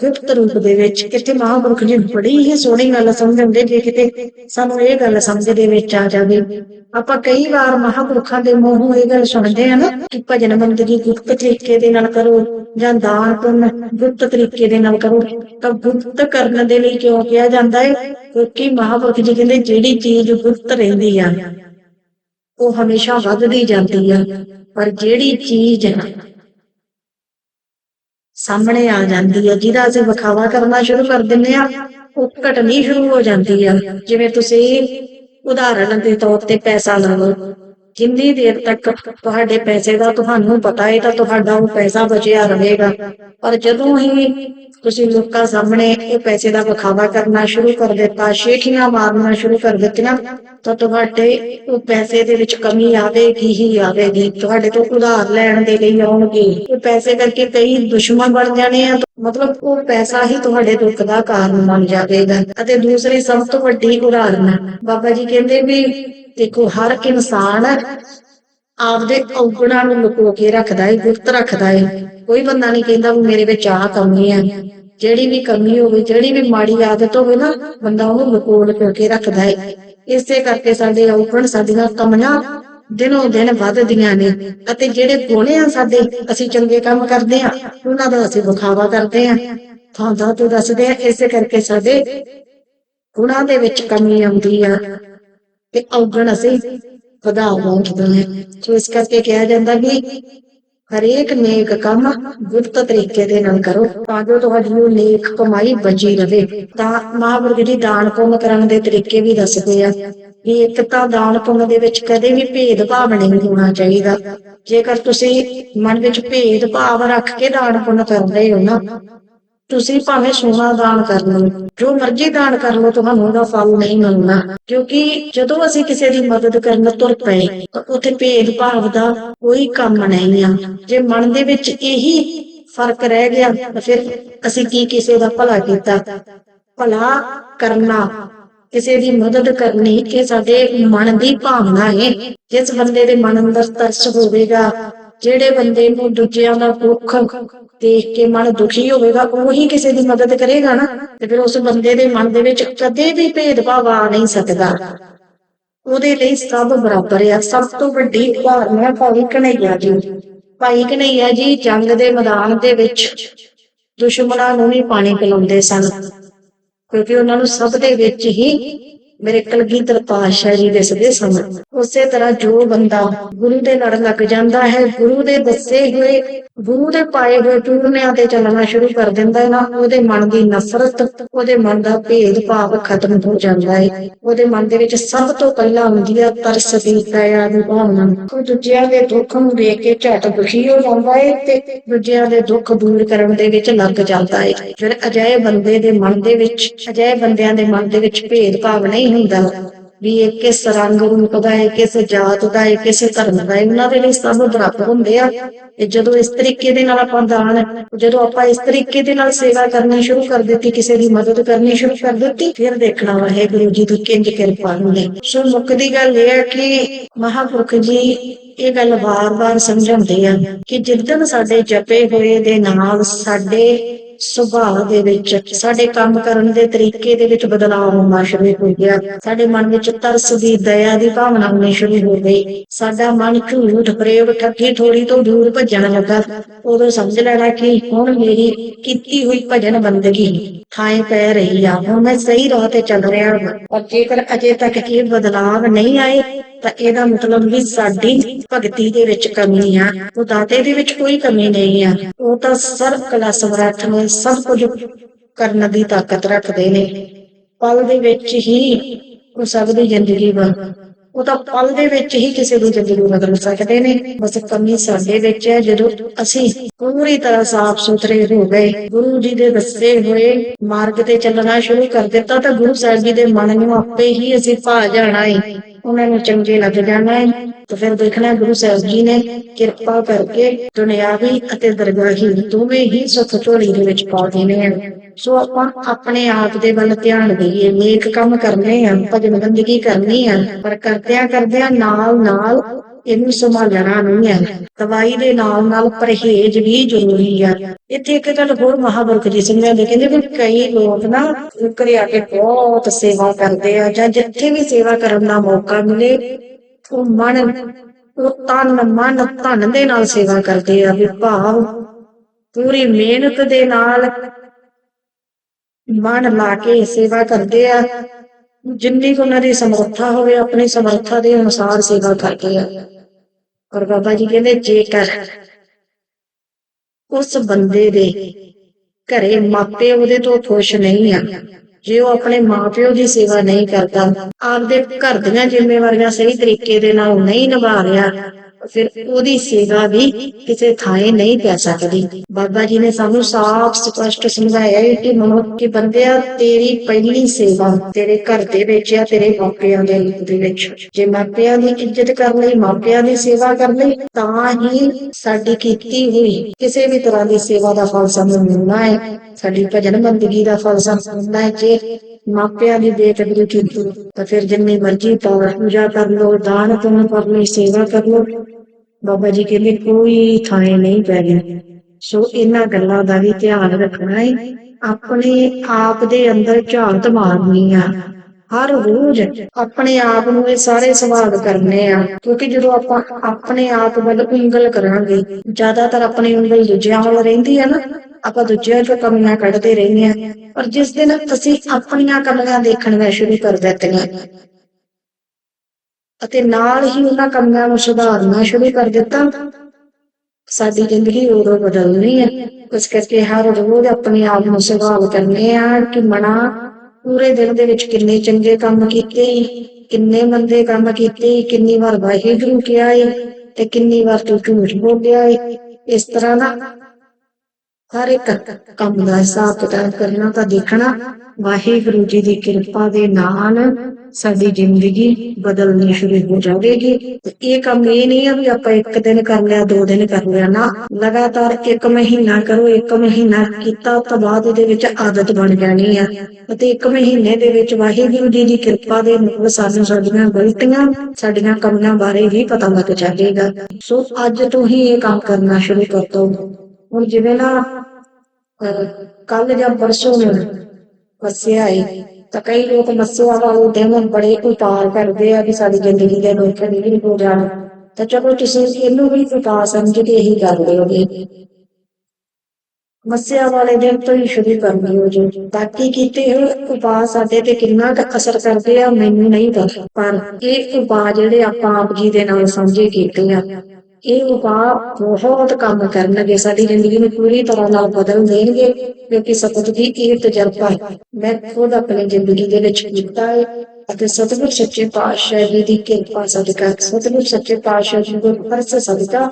ਗੁਪਤ ਰੂਪ ਦੇ ਵਿੱਚ ਕਿਤੇ ਮਹਾਂਪੁਰਖ ਜੀ ਬੜੀ ਹੀ ਸੋਹਣੀ ਗੱਲ ਸਮਝਾਉਂਦੇ ਜੇ ਕਿਤੇ ਸਾਨੂੰ ਇਹ ਗੱਲ ਸਮਝ ਦੇ ਵਿੱਚ ਆ ਜਾਵੇ। ਆਪਾਂ ਕਈ ਵਾਰ ਮਹਾਂਪੁਰਖਾਂ ਦੇ ਮੂੰਹੋਂ ਇਹ ਗੱਲ ਸੁਣਦੇ ਆ ਨਾ ਕਿ ਭਜਨ ਬੰਦਗੀ ਗੁਪਤ ਤਰੀਕੇ ਦੇ ਨਾਲ ਕਰੋ ਜਾਂ ਦਾਨ ਪੁੰਨ ਗੁਪਤ ਤਰੀਕੇ ਦੇ ਨਾਲ ਕਰੋ, ਤਾਂ ਗੁਪਤ ਕਰਨ ਦੇ ਲਈ ਕਿਉਂ ਕਿਹਾ ਜਾਂਦਾ ਹੈ? ਕਿਉਂਕਿ ਮਹਾਂਪੁਰਖ ਜੀ ਕਹਿੰਦੇ ਜਿਹੜੀ ਚੀਜ਼ ਗੁਪਤ ਰਹਿੰਦੀ ਆ, ਉਹ ਹਮੇਸ਼ਾ ਵੱਧਦੀ ਜਾਂਦੀ ਆ। ਪਰ ਜਿਹੜੀ ਚੀਜ਼ ਸਾਹਮਣੇ ਆ ਜਾਂਦੀ ਹੈ, ਜਿਹਦਾ ਅਸੀਂ ਵਿਖਾਵਾ ਕਰਨਾ ਸ਼ੁਰੂ ਕਰ ਦਿੰਦੇ ਆ ਉਹ ਘਟਣੀ ਸ਼ੁਰੂ ਹੋ ਜਾਂਦੀ ਆ ਜਿਵੇਂ ਤੁਸੀਂ ਉਦਾਹਰਣ ਦੇ ਤੌਰ ਤੇ ਪੈਸਾ ਲਵੋ ਲਓ ਜਿੰਨੀ ਦੇਰ ਤੱਕ ਤੁਹਾਡੇ ਪੈਸੇ ਦਾ ਤੁਹਾਨੂੰ ਪਤਾ ਹੈ ਤਾਂ ਤੁਹਾਡਾ ਉਹ ਪੈਸਾ ਬਚਿਆ ਰਹੇਗਾ। ਪਰ ਜਦੋਂ ਹੀ ਤੁਸੀਂ ਲੋਕਾਂ ਸਾਹਮਣੇ ਇਹ ਪੈਸੇ ਦਾ ਵਿਖਾਵਾ ਕਰਨਾ ਸ਼ੁਰੂ ਕਰ ਦਿੱਤਾ ਸ਼ੇਖੀਆਂ ਮਾਰਨਾ ਸ਼ੁਰੂ ਕਰ ਦਿੱਤੀਆਂ, ਤਾਂ ਤੁਹਾਡੇ ਉਹ ਪੈਸੇ ਦੇ ਵਿੱਚ ਕਮੀ ਆਵੇਗੀ ਹੀ ਆਵੇਗੀ। ਤੁਹਾਡੇ ਤੋਂ ਉਧਾਰ ਲੈਣ ਦੇ ਲਈ ਆਉਣਗੇ। ਇਹ ਪੈਸੇ ਕਰਕੇ ਕਈ ਦੁਸ਼ਮਣ ਬਣ ਜਾਣੇ ਆ। ਮਤਲਬ ਉਹ ਪੈਸਾ ਹੀ ਤੁਹਾਡੇ ਦੁੱਖ ਦਾ ਕਾਰਨ ਬਣ ਜਾਵੇਗਾ ਅਤੇ ਦੂਸਰੀ ਸਭ ਤੋਂ ਵੱਡੀ ਉਦਾਹਰਨ, ਬਾਬਾ ਜੀ ਕਹਿੰਦੇ ਵੀ ਦੇਖੋ, ਹਰ ਇਨਸਾਨ ਆਪਦੇ ਔਗਣਾਂ ਨੂੰ ਲੁਕੋ ਕੇ ਰੱਖਦਾ ਹੈ ਗੁਪਤ ਰੱਖਦਾ ਹੈ ਕੋਈ ਬੰਦਾ ਨਹੀਂ ਕਹਿੰਦਾ ਵੀ ਮੇਰੇ ਵਿੱਚ ਆਹ ਕਮੀ ਹੈ ਜਿਹੜੀ ਵੀ ਕਮੀ ਹੋਵੇ, ਜਿਹੜੀ ਵੀ ਮਾੜੀ ਆਦਤ ਹੋਵੇ ਨਾ, ਬੰਦਾ ਉਹਨੂੰ ਲੁਕੋ ਲੁਕੋ ਕੇ ਰੱਖਦਾ ਹੈ ਇਸੇ ਕਰਕੇ ਸਾਡੇ ਔਗਣ ਸਾਡੀਆਂ ਕਮੀਆਂ ਦਿਨੋਂ ਦਿਨ ਵੱਧਦੀਆਂ ਨੇ ਅਤੇ ਜਿਹੜੇ ਗੁਣੇ ਆ ਸਾਡੇ, ਅਸੀਂ ਚੰਗੇ ਕੰਮ ਕਰਦੇ ਆ, ਉਹਨਾਂ ਦਾ ਅਸੀਂ ਵਿਖਾਵਾ ਕਰਦੇ ਆ। ਥਾਂ ਦਾ ਤੋਂ ਦੱਸਦੇ ਆ, ਇਸੇ ਕਰਕੇ ਸਾਡੇ ਗੁਣਾਂ ਦੇ ਵਿੱਚ ਕਮੀ ਆਉਂਦੀ ਆ। ਤੇ ਔਗਣ ਅਸੀਂ ਵਧਾ ਬੈਠਦੇ ਹਾਂ ਸੋ ਇਸ ਕਰਕੇ ਕਿਹਾ ਜਾਂਦਾ ਵੀ ਹਰੇਕ ਨੇਕ ਕੰਮ ਗੁਪਤ ਤਰੀਕੇ ਦੇ ਨਾਲ ਕਰੋ, ਤਾਂ ਜੋ ਤੁਹਾਡੀ ਉਹ ਨੇਕ ਕਮਾਈ ਬਚੀ ਰਵੇ। ਤਾਂ ਮਹਾਂਪੁਰਖ ਜੀ ਦਾਨ ਪੁੰਨ ਕਰਨ ਦੇ ਤਰੀਕੇ ਵੀ ਦੱਸਦੇ ਆ ਵੀ ਇੱਕ ਤਾਂ ਦਾਨ ਪੁੰਨ ਦੇ ਵਿੱਚ ਕਦੇ ਵੀ ਭੇਦ ਭਾਵ ਨਹੀਂ ਹੋਣਾ ਚਾਹੀਦਾ। ਜੇਕਰ ਤੁਸੀਂ ਮਨ ਵਿੱਚ ਭੇਦਭਾਵ ਰੱਖ ਕੇ ਦਾਨ ਪੁੰਨ ਕਰ ਰਹੇ ਹੋ ਨਾ ਤੁਸੀਂ ਭਾਵੇਂ ਸੋਨਾ ਦਾਨ ਕਰ ਲਓ, ਜੋ ਮਰਜ਼ੀ ਦਾਨ ਕਰ ਲਓ, ਤੁਹਾਨੂੰ ਉਹਦਾ ਫਲ ਨਹੀਂ ਮਿਲਣਾ। ਕਿਉਂਕਿ ਜਦੋਂ ਅਸੀਂ ਕਿਸੇ ਦੀ ਮਦਦ ਕਰਨ ਤੁਰ ਪਏ, ਤਾਂ ਉੱਥੇ ਭੇਦਭਾਵ ਦਾ ਕੋਈ ਕੰਮ ਨਹੀਂ ਆ। ਜੇ ਮਨ ਦੇ ਵਿੱਚ ਇਹੀ ਫ਼ਰਕ ਰਹਿ ਗਿਆ, ਤਾਂ ਫਿਰ ਅਸੀਂ ਕੀ ਕਿਸੇ ਦਾ ਭਲਾ ਕੀਤਾ? ਭਲਾ ਕਰਨਾ। ਕਿਸੇ ਦੀ ਮਦਦ ਕਰਨੀ ਇਹ ਸਾਡੇ ਮਨ ਦੀ ਭਾਵਨਾ ਹੈ ਜਿਸ ਬੰਦੇ ਦੇ ਮਨ ਅੰਦਰ ਤਰਸ ਹੋਵੇਗਾ ਜਿਹੜੇ ਬੰਦੇ ਨੂੰ ਦੂਜਿਆਂ ਦਾ ਦੁੱਖ ਦੇਖ ਕੇ ਮਨ ਦੁਖੀ ਹੋਵੇਗਾ, ਉਹੀ ਕਿਸੇ ਦੀ ਮਦਦ ਕਰੇਗਾ ਨਾ। ਤੇ ਫਿਰ ਉਸ ਬੰਦੇ ਦੇ ਮਨ ਦੇ ਵਿੱਚ ਕਦੇ ਵੀ ਭੇਦਭਾਵ ਆ ਨਹੀਂ ਸਕਦਾ। ਉਹਦੇ ਲਈ ਸਭ ਬਰਾਬਰ ਆ। ਸਭ ਤੋਂ ਵੱਡੀ ਉਦਾਹਰਨ ਭਾਈ ਕਨਈਆ ਜੀ। ਭਾਈ ਕਨਈਆ ਜੀ ਜੰਗ ਦੇ ਮੈਦਾਨ ਦੇ ਵਿੱਚ ਦੁਸ਼ਮਣਾਂ ਨੂੰ ਵੀ ਪਾਣੀ ਪਿਲਾਉਂਦੇ ਸਨ। ਕਿਉਂਕਿ ਉਹਨਾਂ ਨੂੰ ਸਭ ਦੇ ਵਿੱਚ ਹੀ ਮੇਰੇ ਕਲਗੀਧਰ ਪਾਤਸ਼ਾਹ ਜੀ ਦਿਸਦੇ ਸਨ ਉਸੇ ਤਰ੍ਹਾਂ ਜੋ ਬੰਦਾ ਗੁਰੂ ਦੇ ਨਾਲ ਲੱਗ ਜਾਂਦਾ ਹੈ, ਗੁਰੂ ਦੇ ਦੱਸੇ ਹੋਏ, ਗੁਰੂ ਦੇ ਪਾਏ ਹੋਏ ਚੂਰਨਿਆਂ ਤੇ ਚੱਲਣਾ ਸ਼ੁਰੂ ਕਰ ਦਿੰਦਾ ਹੈ ਨਾ, ਉਹਦੇ ਮਨ ਦੀ ਨਫ਼ਰਤ, ਉਹਦੇ ਮਨ ਦਾ ਭੇਦ ਭਾਵ ਖਤਮ ਹੋ ਜਾਂਦਾ ਹੈ। ਉਹਦੇ ਮਨ ਦੇ ਵਿੱਚ ਸਭ ਤੋਂ ਪਹਿਲਾਂ ਹੁੰਦੀ ਹੈ ਤਰਸ ਦੀ ਦਇਆ ਦੀ ਭਾਵਨਾ। ਉਹ ਦੂਜਿਆਂ ਦੇ ਦੁੱਖ ਨੂੰ ਦੇਖ ਕੇ ਝਟ ਦੁਖੀ ਹੋ ਜਾਂਦਾ ਹੈ ਤੇ ਦੂਜਿਆਂ ਦੇ ਦੁੱਖ ਦੂਰ ਕਰਨ ਦੇ ਵਿੱਚ ਲੱਗ ਜਾਂਦਾ ਹੈ। ਫਿਰ ਅਜਿਹੇ ਬੰਦੇ ਦੇ ਮਨ ਦੇ ਵਿੱਚ, ਅਜਿਹੇ ਬੰਦਿਆਂ ਦੇ ਮਨ ਦੇ ਵਿੱਚ ਭੇਦ ਭਾਵ ਨਹੀਂ ਹੁੰਦਾ। ਵੀ ਇਹ ਕਿਸ ਰੰਗ ਰੂਪ ਦਾ ਹੈ, ਕਿਸ ਜਾਤ ਦਾ ਹੈ, ਕਿਸ ਧਰਮ ਦਾ ਹੈ, ਉਹਨਾਂ ਦੇ ਲਈ ਸਭ ਬਰਾਬਰ ਹੁੰਦੇ ਆ। ਤੇ ਜਦੋਂ ਇਸ ਤਰੀਕੇ ਦੇ ਨਾਲ ਆਪਾਂ ਦਾਨ, ਜਦੋਂ ਆਪਾਂ ਇਸ ਤਰੀਕੇ ਦੇ ਨਾਲ ਸੇਵਾ ਕਰਨੀ ਸ਼ੁਰੂ ਕਰ ਦਿੱਤੀ, ਕਿਸੇ ਦੀ ਮਦਦ ਕਰਨੀ ਸ਼ੁਰੂ ਕਰ ਦਿੱਤੀ, ਫਿਰ ਦੇਖਣਾ ਵਾ ਹੈ ਗੁਰੂ ਜੀ ਦੀ ਕਿੰਜ ਕਿਰਪਾ ਹੁੰਦੀ। ਸੋ ਮੁੱਖ ਦੀ ਗੱਲ ਇਹ ਹੈ ਕਿ ਮਹਾਪੁਰਖ ਜੀ ਇਹ ਗੱਲ ਵਾਰ-ਵਾਰ ਸਮਝਾਉਂਦੇ ਆ ਕਿ ਜਿੱਦਣ ਸਾਡੇ ਜਪੇ ਹੋਏ ਦੇ ਨਾਲ ਸਾਡੇ ਸੁਭਾਅ ਦੇ ਵਿੱਚ, ਸਾਡੇ ਕੰਮ ਕਰਨ ਦੇ ਤਰੀਕੇ ਦੇ ਵਿੱਚ ਬਦਲਾਅ ਹੋਣਾ ਸ਼ੁਰੂ ਹੋ ਗਿਆ। ਸਾਡੇ ਮਨ ਵਿੱਚ ਤਰਸ ਦੀ, ਦਇਆ ਦੀ ਭਾਵਨਾ ਹੋਣੀ ਸ਼ੁਰੂ ਹੋ ਗਈ। ਸਾਡਾ ਮਨ ਝੂਠ ਪ੍ਰੇਮ ਠੱਗੀ ਥੋੜੀ ਤੋਂ ਦੂਰ ਭੱਜਣ ਲੱਗਾ। ਉਦੋਂ ਸਮਝ ਲੈਣਾ ਕਿ ਹੁਣ ਮੇਰੀ ਕੀਤੀ ਹੋਈ ਭਜਨ ਬੰਦਗੀ ਥਾਂ ਪੈ ਰਹੀ ਆ। ਹੁਣ ਮੈਂ ਸਹੀ ਰਾਹ ਤੇ ਚੱਲ ਰਿਹਾ ਹਾਂ ਪਰ ਜੇਕਰ ਅਜੇ ਤੱਕ ਇਹ ਬਦਲਾਅ ਨਹੀਂ ਆਏ ਤਾਂ ਇਹਦਾ ਮਤਲਬ ਵੀ ਸਾਡੀ ਭਗਤੀ ਦੇ ਵਿੱਚ ਕਮੀ ਆ ਉਹ ਦਾਤੇ ਦੇ ਵਿੱਚ ਕੋਈ ਕਮੀ ਨਹੀਂ ਆ। ਉਹ ਤਾਂ ਸਰਬ ਕਲਾ ਸਮਰੱਥ ਨੇ ਸਭ ਕੁਝ ਕਰਨ ਦੀ ਤਾਕਤ ਰੱਖਦੇ ਨੇ। ਪਲ ਦੇ ਵਿੱਚ ਹੀ ਉਹ ਸਭ ਦੀ ਜ਼ਿੰਦਗੀ ਵਾ ਉਹ ਤਾਂ ਪਲ ਦੇ ਵਿੱਚ ਹੀ ਕਿਸੇ ਨੂੰ ਜ਼ਿੰਦਗੀ ਬਦਲ ਸਕਦੇ ਨੇ। ਬਸ ਕਮੀ ਸਾਡੇ ਵਿੱਚ ਹੈ, ਜਦੋਂ ਅਸੀਂ ਪੂਰੀ ਤਰ੍ਹਾਂ ਸਾਫ਼ ਸੁਥਰੇ ਹੋ ਗਏ। ਗੁਰੂ ਜੀ ਦੇ ਦੱਸੇ ਹੋਏ ਮਾਰਗ ਤੇ ਚੱਲਣਾ ਸ਼ੁਰੂ ਕਰ ਦਿੱਤਾ, ਤਾਂ ਗੁਰੂ ਸਾਹਿਬ ਜੀ ਦੇ ਮਨ ਨੂੰ ਆਪੇ ਹੀ ਅਸੀਂ ਭਾ ਜਾਣਾ ਹੈ ਉਹਨਾਂ ਨੂੰ ਚੰਗੇ ਲੱਗ ਜਾਣਾ ਹੈ, ਤਾਂ ਫਿਰ ਦੇਖਣਾ ਗੁਰੂ ਸਾਹਿਬ ਜੀ ਨੇ ਕਿਰਪਾ ਕਰਕੇ ਦੁਨਿਆਵੀ ਅਤੇ ਦਰਗਾਹੀ ਦੋਵੇਂ ਹੀ ਸੁੱਖ ਝੋਲੀ ਦੇ ਵਿੱਚ ਪਾ ਦੇਣੇ ਹਨ ਸੋ ਆਪਾਂ ਆਪਣੇ ਆਪ ਦੇ ਵੱਲ ਧਿਆਨ ਦੇਈਏ, ਨੇਕ ਕੰਮ ਕਰਨੇ ਆ, ਭਜਨ ਬੰਦਗੀ ਕਰਨੀ ਹੈ ਪਰ ਕਰਦਿਆਂ ਕਰਦਿਆਂ ਨਾਲ ਨਾਲ ਇਹਨੂੰ ਸੰਭਾਲਣਾ ਨਹੀਂ ਹੈ। ਦਵਾਈ ਦੇ ਨਾਲ ਨਾਲ ਪਰਹੇਜ਼ ਵੀ ਜ਼ਰੂਰੀ ਆ। ਇੱਥੇ ਇੱਕ ਗੱਲ ਹੋਰ ਮਹਾਂਪੁਰਖ ਜੀ ਸਮਝਾਉਂਦੇ ਕਹਿੰਦੇ ਵੀ ਕਈ ਲੋਕ ਨਾ ਘਰੇ ਆ ਕੇ ਬਹੁਤ ਸੇਵਾ ਕਰਦੇ ਆ ਜਾਂ ਜਿੱਥੇ ਵੀ ਸੇਵਾ ਕਰਨ ਦਾ ਮੌਕਾ ਮਿਲੇ, ਉਹ ਮਨ, ਉਹ ਤਨ, ਮਨ ਧਨ ਦੇ ਨਾਲ ਸੇਵਾ ਕਰਦੇ ਆ, ਵੀ ਭਾਵ ਪੂਰੀ ਮਿਹਨਤ ਦੇ ਨਾਲ ਮਨ ਲਾ ਕੇ ਸੇਵਾ ਕਰਦੇ ਆ। ਜਿੰਨੀ ਕੁ ਉਹਨਾਂ ਦੀ ਸਮਰੱਥਾ ਹੋਵੇ, ਆਪਣੀ ਸਮਰੱਥਾ ਦੇ ਅਨੁਸਾਰ ਸੇਵਾ ਕਰਦੇ ਆ। ਪਰ ਬਾਬਾ ਜੀ ਕਹਿੰਦੇ, ਜੇਕਰ ਉਸ ਬੰਦੇ ਦੇ ਘਰੇ ਮਾਪੇ ਉਹਦੇ ਤੋਂ ਖੁਸ਼ ਨਹੀਂ ਆ, ਜੇ ਉਹ ਆਪਣੇ ਮਾਪਿਓ ਦੀ ਸੇਵਾ ਨਹੀਂ ਕਰਦਾ, ਆਪਦੇ ਘਰ ਦੀਆਂ ਜ਼ਿੰਮੇਵਾਰੀਆਂ ਸਹੀ ਤਰੀਕੇ ਦੇ ਨਾਲ ਨਹੀਂ ਨਿਭਾ ਰਿਹਾ ਫਿਰ ਉਹਦੀ ਸੇਵਾ ਵੀ ਕਿਸੇ ਥਾਏ ਨਹੀਂ ਪੈ ਸਕਦੀ। ਬਾਬਾ ਜੀ ਨੇ ਸਾਨੂੰ ਸਾਫ਼ ਸਪਸ਼ਟ ਸਮਝਾਇਆ ਹੈ ਕਿ ਮਨੁੱਖ ਕੇ ਬੰਦਿਆ, ਤੇਰੀ ਪਹਿਲੀ ਸੇਵਾ ਤੇਰੇ ਘਰ ਦੇ ਵਿੱਚ ਆ ਤੇਰੇ ਮਾਪਿਆਂ ਦੇ ਦੇ ਵਿੱਚ। ਜੇ ਮਾਪਿਆਂ ਦੀ ਇੱਜ਼ਤ ਕਰ ਲਈ, ਮਾਪਿਆਂ ਦੀ ਸੇਵਾ ਕਰ ਲਈ, ਤਾਂ ਹੀ ਸਾਡੀ ਕੀਤੀ ਹੋਈ ਕਿਸੇ ਵੀ ਤਰ੍ਹਾਂ ਦੀ ਸੇਵਾ ਦਾ ਫਲ ਸਾਨੂੰ ਮਿਲਣਾ ਹੈ। ਸਾਡੀ ਭਜਨ ਬੰਦਗੀ ਦਾ ਫਲ ਸਾਨੂੰ ਮਿਲਣਾ ਹੈ। ਜੇ ਮਾਪਿਆਂ ਦੀ ਬੇਕਦਰੀ ਕੀਤੀ, ਤਾਂ ਫਿਰ ਜਿੰਨੀ ਮਰਜ਼ੀ ਪਾਵ ਪੂਜਾ ਕਰ ਲੋ ਦਾਨ ਪੁੰਨ ਕਰ ਲੋ ਸੇਵਾ ਕਰ ਲੋ ਬਾਬਾ ਜੀ ਕਹਿੰਦੇ, ਕੋਈ ਥਾਂ ਨਹੀਂ ਪੈ ਪੈਣੀ ਸੋ ਇਹਨਾਂ ਗੱਲਾਂ ਦਾ ਵੀ ਧਿਆਨ ਰੱਖਣਾ ਹੈ ਆਪਣੇ ਆਪ ਦੇ ਅੰਦਰ ਝਾਤ ਮਾਰਨੀ ਆ। ਹਰ ਰੋਜ਼ ਆਪਣੇ ਆਪ ਨੂੰ ਇਹ ਸਾਰੇ ਸਵਾਲ ਕਰਨੇ ਆ। ਕਿਉਂਕਿ ਜਦੋਂ ਆਪਾਂ ਆਪਣੇ ਆਪ ਵੱਲ ਉਂਗਲ ਕਰਾਂਗੇ, ਜ਼ਿਆਦਾਤਰ ਆਪਣੀ ਉਂਗਲ ਦੂਜਿਆਂ ਵੱਲ ਰਹਿੰਦੀ ਆ ਨਾ। ਆਪਾਂ ਦੂਜਿਆਂ ਚੋਂ ਕਮੀਆਂ ਕੱਢਦੇ ਰਹਿੰਦੇ ਆ। ਪਰ ਜਿਸ ਦਿਨ ਅਸੀਂ ਆਪਣੀਆਂ ਕਮੀਆਂ ਦੇਖਣੀਆਂ ਸ਼ੁਰੂ ਕਰ ਦਿੱਤੀਆਂ ਅਤੇ ਨਾਲ ਹੀ ਉਹਨਾਂ ਕਮੀਆਂ ਨੂੰ ਸੁਧਾਰਨਾ ਸ਼ੁਰੂ ਕਰ ਦਿੱਤਾ। ਸਾਡੀ ਜ਼ਿੰਦਗੀ ਉਦੋਂ ਬਦਲਣੀ ਹੈ। ਇਸ ਕਰਕੇ ਹਰ ਰੋਜ਼ ਆਪਣੇ ਆਪ ਨੂੰ ਸਵਾਲ ਕਰਨੇ ਆ ਕਿ ਮਨਾ, ਪੂਰੇ ਦਿਨ ਦੇ ਵਿੱਚ ਕਿੰਨੇ ਚੰਗੇ ਕੰਮ ਕੀਤੇ, ਕਿੰਨੇ ਮੰਦੇ ਕੰਮ ਕੀਤੇ, ਕਿੰਨੀ ਵਾਰ ਵਾਹਿਗੁਰੂ ਕਿਹਾ ਏ ਤੇ ਕਿੰਨੀ ਵਾਰ ਤੂੰ ਝੂਠ ਬੋਲਿਆ ਏ। ਇਸ ਤਰ੍ਹਾਂ ਦਾ ਹਰ ਇੱਕ ਕੰਮ ਦਾ ਹਿਸਾਬ ਕਿਤਾਬ ਕਰਨਾ ਤਾਂ ਦੇਖਣਾ, ਵਾਹਿਗੁਰੂ ਜੀ ਦੀ ਕਿਰਪਾ ਦੇ ਨਾਲ ਸਾਡੀ ਜ਼ਿੰਦਗੀ ਬਦਲਣੀ ਸ਼ੁਰੂ ਹੋ ਜਾਵੇਗੀ। ਤੇ ਇਹ ਕੰਮ ਇਹ ਨਹੀਂ ਆ ਵੀ ਆਪਾਂ ਇੱਕ ਦਿਨ ਕਰ ਲਿਆ, ਦੋ ਦਿਨ ਕਰ ਲਿਆ, ਨਾ। ਲਗਾਤਾਰ ਇੱਕ ਮਹੀਨਾ ਕਰੋ, ਇੱਕ ਮਹੀਨਾ ਕੀਤਾ ਤਾਂ ਬਾਅਦ ਇਹਦੇ ਵਿੱਚ ਆਦਤ ਬਣ ਜਾਣੀ ਆ। ਅਤੇ ਇੱਕ ਮਹੀਨੇ ਦੇ ਵਿੱਚ ਵਾਹਿਗੁਰੂ ਜੀ ਦੀ ਕਿਰਪਾ ਦੇ ਨਾਲ ਸਾਨੂੰ ਸਾਡੀਆਂ ਗਲਤੀਆਂ, ਸਾਡੀਆਂ ਕਮੀਆਂ ਬਾਰੇ ਵੀ ਪਤਾ ਲੱਗ ਜਾਵੇਗਾ। ਸੋ ਅੱਜ ਤੋਂ ਹੀ ਇਹ ਕੰਮ ਕਰਨਾ ਸ਼ੁਰੂ ਕਰ ਦੋ ਹੁਣ ਜਿਵੇਂ ਨਾ ਕੱਲ ਜਾਂ ਪਰਸੋਂ ਨੂੰ ਮੱਸਿਆ ਆਈ ਤਾਂ ਕਈ ਲੋਕ ਮੱਸਿਆ ਵਾਲੇ ਦਿਨ ਬੜੇ ਉਪਾਅ ਕਰਦੇ ਆ ਕਿ ਸਾਡੀ ਜ਼ਿੰਦਗੀ ਦੇ ਦੁੱਖ ਨਹੀਂ ਹੋ ਜਾਣ। ਤਾਂ ਚਲੋ ਤੁਸੀਂ ਇਹਨੂੰ ਵੀ ਉਪਾਅ ਸਮਝ ਕੇ ਹੀ ਕਰਦੇ ਹੋਗੇ ਮੱਸਿਆ ਵਾਲੇ ਦਿਨ ਤੋਂ ਹੀ ਸ਼ੁਰੂ ਕਰਨੀ ਹੋ ਜੋ ਬਾਕੀ ਕੀਤੇ ਹੋ ਉਪਾਅ ਸਾਡੇ ਤੇ ਕਿੰਨਾ ਕੁ ਅਸਰ ਕਰਦੇ ਆ, ਮੈਨੂੰ ਨਹੀਂ ਪਤਾ। ਪਰ ਇਹ ਉਪਾਅ ਜਿਹੜੇ ਆਪਾਂ ਆਪ ਜੀ ਦੇ ਨਾਲ ਸਾਂਝੇ ਕੀਤੇ ਆ ਇਹ ਉਪਾਅ ਬਹੁਤ ਕੰਮ ਕਰਨਗੇ, ਸਾਡੀ ਜ਼ਿੰਦਗੀ ਨੂੰ ਪੂਰੀ ਤਰ੍ਹਾਂ ਨਾਲ ਬਦਲ ਦੇਣਗੇ, ਕਿਉਂਕਿ ਸਤਿਗੁਰ ਦੀ ਇਹ ਤਜਰਬਾ ਹੈ। ਮੈਂ ਖੁਦ ਆਪਣੀ ਜ਼ਿੰਦਗੀ ਦੇ ਵਿੱਚ ਕੀਤਾ ਹੈ ਅਤੇ ਸਤਿਗੁਰ ਸੱਚੇ ਪਾਤਸ਼ਾਹ ਜੀ ਦੀ ਕਿਰਪਾ ਸਦਕਾ, ਸਤਿਗੁਰ ਸੱਚੇ ਪਾਤਸ਼ਾਹ ਜੀ ਦੇ ਫਰਜ਼ ਸਦਕਾ,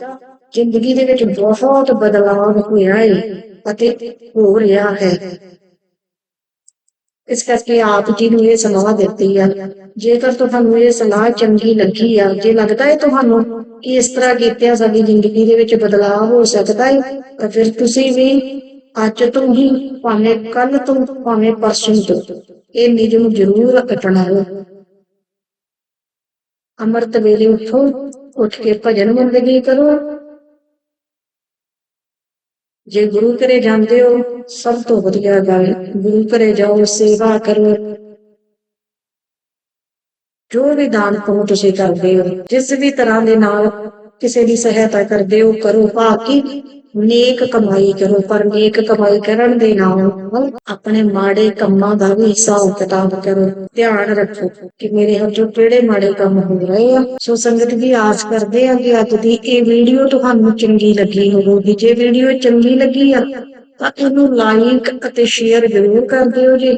ਜ਼ਿੰਦਗੀ ਦੇ ਵਿੱਚ ਬਹੁਤ ਬਦਲਾਅ ਹੋਇਆ ਹੈ ਅਤੇ ਹੋ ਰਿਹਾ ਹੈ। ਇਸ ਕਰਕੇ ਆਪ ਜੀ ਨੂੰ ਇਹ ਸਲਾਹ ਦਿੱਤੀ ਆ। ਜੇਕਰ ਤੁਹਾਨੂੰ ਇਹ ਸਲਾਹ ਚੰਗੀ ਲੱਗੀ ਆ, ਜੇ ਲੱਗਦਾ ਹੈ ਤੁਹਾਨੂੰ ਇਸ ਤਰ੍ਹਾਂ ਕੀਤਿਆਂ ਸਾਡੀ ਜ਼ਿੰਦਗੀ ਦੇ ਵਿੱਚ ਬਦਲਾਅ ਹੋ ਸਕਦਾ ਹੈ ਤਾਂ ਫਿਰ ਤੁਸੀਂ ਵੀ ਅੱਜ ਤੋਂ ਹੀ ਭਾਵੇਂ ਕੱਲ ਤੋਂ, ਭਾਵੇਂ ਪਰਸੋਂ ਤੋਂ ਇਹ ਨਿਯਮ ਨੂੰ ਜ਼ਰੂਰ ਅਪਣਾਓ। ਅੰਮ੍ਰਿਤ ਵੇਲੇ ਉਠੋ, ਉੱਠ ਕੇ ਭਜਨ ਬੰਦਗੀ ਕਰੋ। ਜੇ ਗੁਰੂ ਘਰੇ ਜਾਂਦੇ ਹੋ, ਸਭ ਤੋਂ ਵਧੀਆ ਗੱਲ, ਗੁਰੂ ਘਰੇ ਜਾਓ, ਸੇਵਾ ਕਰੋ। ਜੋ ਵੀ ਦਾਨ ਪੁੰਨ ਤੁਸੀਂ ਕਰਦੇ ਹੋ, ਜਿਸ ਵੀ ਤਰ੍ਹਾਂ ਦੇ ਨਾਲ ਕਿਸੇ ਦੀ ਸਹਾਇਤਾ ਕਰਦੇ ਹੋ, ਕਰੋ ਭਾਕੀ ਨੇਕ ਕਮਾਈ ਕਰੋ, ਪਰ ਨੇਕ ਕਮਾਈ ਕਰਨ ਦੇ ਨਾਲ ਆਪਣੇ ਮਾੜੇ ਕੰਮਾਂ ਦਾ ਵੀ ਹਿਸਾਬ ਕਿਤਾਬ ਕਰੋ, ਧਿਆਨ ਰੱਖੋ ਕਿ ਮੇਰੇ ਹੱਥੋਂ ਕਿਹੜੇ ਮਾੜੇ ਕੰਮ ਹੋ ਰਹੇ ਆ। ਸੋ ਸੰਗਤ ਵੀ ਆਸ ਕਰਦੇ ਆ ਕਿ ਅੱਜ ਦੀ ਇਹ ਵੀਡੀਓ ਤੁਹਾਨੂੰ ਚੰਗੀ ਲੱਗੀ ਹੋਵੇਗੀ। ਜੇ ਵੀਡੀਓ ਚੰਗੀ ਲੱਗੀ ਆ, ਤਾਂ ਇਹਨੂੰ ਲਾਈਕ ਅਤੇ ਸ਼ੇਅਰ ਜ਼ਰੂਰ ਕਰ ਦਿਓ ਜੀ।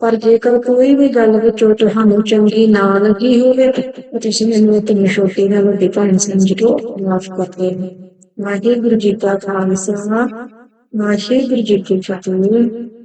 ਪਰ ਜੇਕਰ ਕੋਈ ਵੀ ਗੱਲ ਵਿੱਚੋਂ ਤੁਹਾਨੂੰ ਚੰਗੀ ਨਾ ਲੱਗੀ ਹੋਵੇ, ਤਾਂ ਤੁਸੀਂ ਮੈਨੂੰ ਆਪਣੀ ਛੋਟੀ ਨਾਲ ਵੱਡੀ ਭੈਣ ਸਮਝ ਕੇ ਮਾਫ ਕਰ ਦੇਣਾ ਵਾਹਿਗੁਰੂ ਜੀ ਕਾ ਖਾਲਸਾ, ਵਾਹਿਗੁਰੂ ਜੀ ਕੀ ਫਤਿਹ।